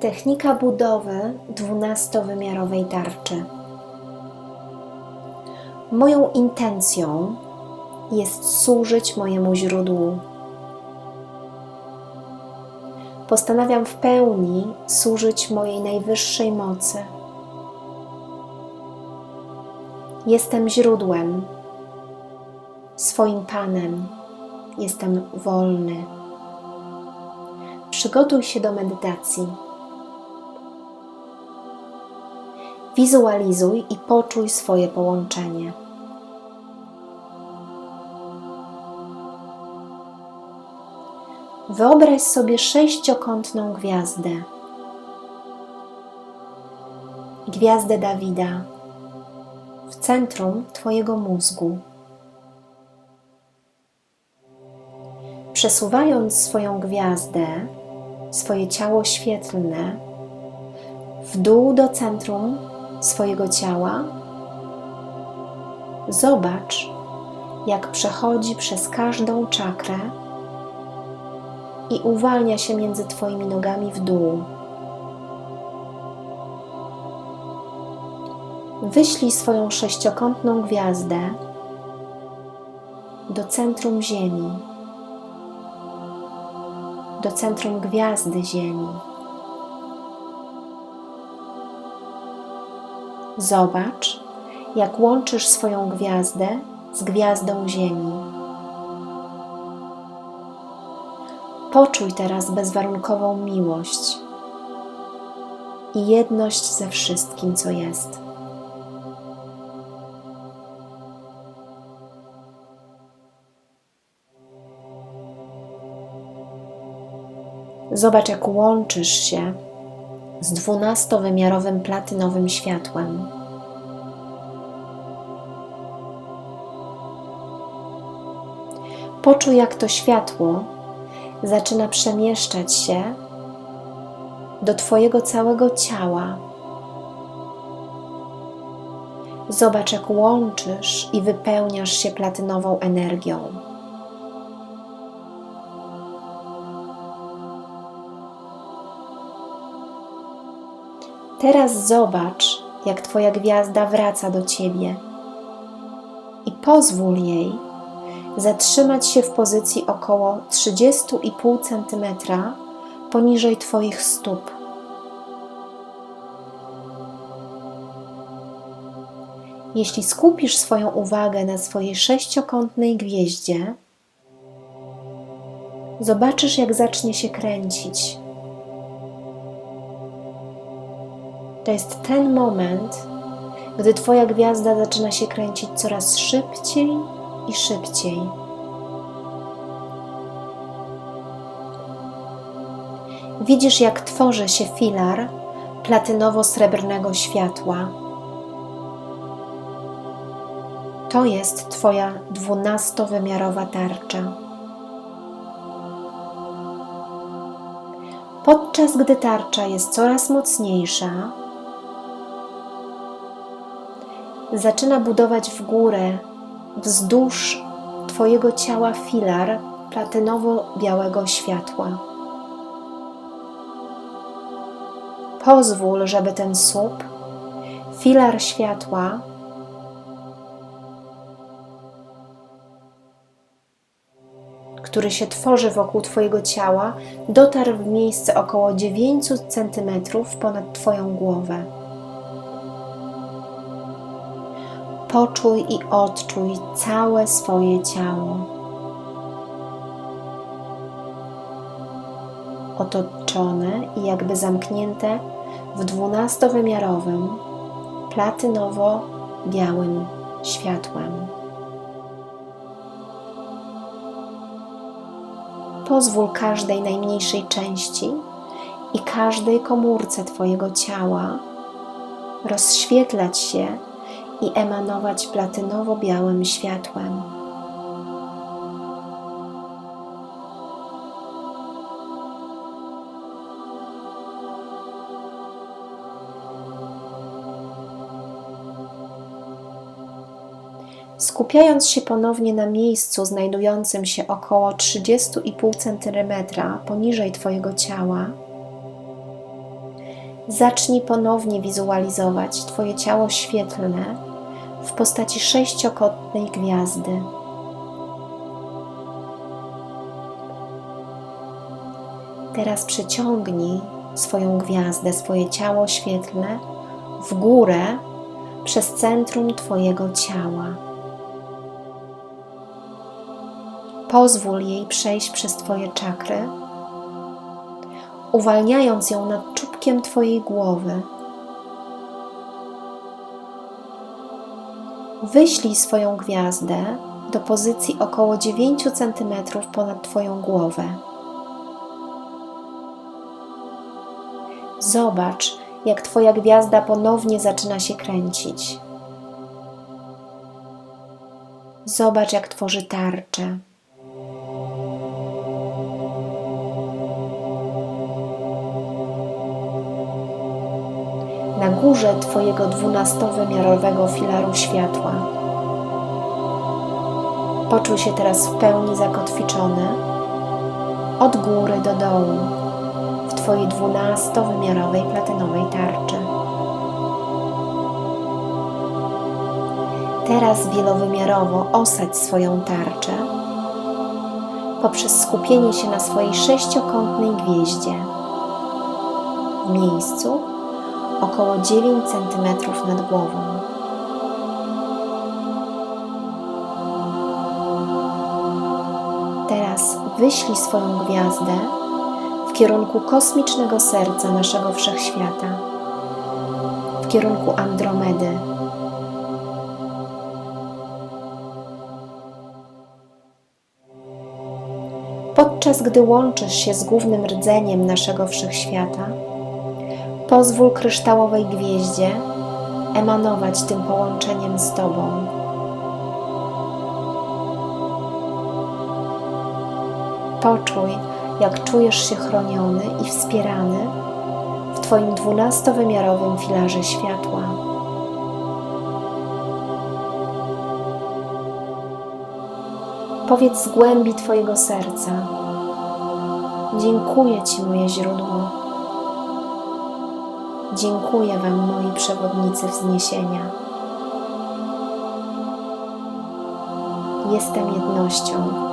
Technika budowy dwunastowymiarowej tarczy. Moją intencją jest służyć mojemu źródłu. Postanawiam w pełni służyć mojej najwyższej mocy. Jestem źródłem, swoim Panem. Jestem wolny. Przygotuj się do medytacji. Wizualizuj i poczuj swoje połączenie. Wyobraź sobie sześciokątną gwiazdę. Gwiazdę Dawida w centrum Twojego mózgu. Przesuwając swoją gwiazdę, swoje ciało świetlne w dół do centrum swojego ciała, zobacz, jak przechodzi przez każdą czakrę i uwalnia się między Twoimi nogami w dół. Wyślij swoją sześciokątną gwiazdę do centrum Ziemi, do centrum gwiazdy Ziemi. Zobacz, jak łączysz swoją gwiazdę z gwiazdą Ziemi. Poczuj teraz bezwarunkową miłość i jedność ze wszystkim, co jest. Zobacz, jak łączysz się z dwunastowymiarowym platynowym światłem. Poczuj, jak to światło zaczyna przemieszczać się do Twojego całego ciała. Zobacz, jak łączysz i wypełniasz się platynową energią. Teraz zobacz, jak Twoja gwiazda wraca do Ciebie i pozwól jej zatrzymać się w pozycji około 30,5 cm poniżej Twoich stóp. Jeśli skupisz swoją uwagę na swojej sześciokątnej gwieździe, zobaczysz, jak zacznie się kręcić. To jest ten moment, gdy Twoja gwiazda zaczyna się kręcić coraz szybciej i szybciej. Widzisz, jak tworzy się filar platynowo-srebrnego światła. To jest Twoja dwunastowymiarowa tarcza. Podczas gdy tarcza jest coraz mocniejsza, zaczyna budować w górę, wzdłuż Twojego ciała filar platynowo-białego światła. Pozwól, żeby ten słup, filar światła, który się tworzy wokół Twojego ciała, dotarł w miejsce około 9 cm ponad Twoją głowę. Poczuj i odczuj całe swoje ciało. Otoczone i jakby zamknięte w dwunastowymiarowym, platynowo-białym światłem. Pozwól każdej najmniejszej części i każdej komórce Twojego ciała rozświetlać się i emanować platynowo-białym światłem. Skupiając się ponownie na miejscu znajdującym się około 30,5 cm poniżej Twojego ciała, zacznij ponownie wizualizować Twoje ciało świetlne w postaci sześciokątnej gwiazdy. Teraz przyciągnij swoją gwiazdę, swoje ciało świetlne w górę przez centrum Twojego ciała. Pozwól jej przejść przez Twoje czakry, uwalniając ją nad czubkiem Twojej głowy. Wyślij swoją gwiazdę do pozycji około 9 cm ponad Twoją głowę. Zobacz, jak Twoja gwiazda ponownie zaczyna się kręcić. Zobacz, jak tworzy tarczę. Na górze Twojego dwunastowymiarowego filaru światła. Poczuj się teraz w pełni zakotwiczony od góry do dołu w Twojej dwunastowymiarowej platynowej tarczy. Teraz wielowymiarowo osadź swoją tarczę poprzez skupienie się na swojej sześciokątnej gwieździe w miejscu około 9 cm nad głową. Teraz wyślij swoją gwiazdę w kierunku kosmicznego serca naszego wszechświata, w kierunku Andromedy. Podczas gdy łączysz się z głównym rdzeniem naszego wszechświata, pozwól kryształowej gwieździe emanować tym połączeniem z Tobą. Poczuj, jak czujesz się chroniony i wspierany w Twoim dwunastowymiarowym filarze światła. Powiedz z głębi Twojego serca: Dziękuję Ci, moje źródło. Dziękuję Wam, moi przewodnicy wzniesienia. Jestem jednością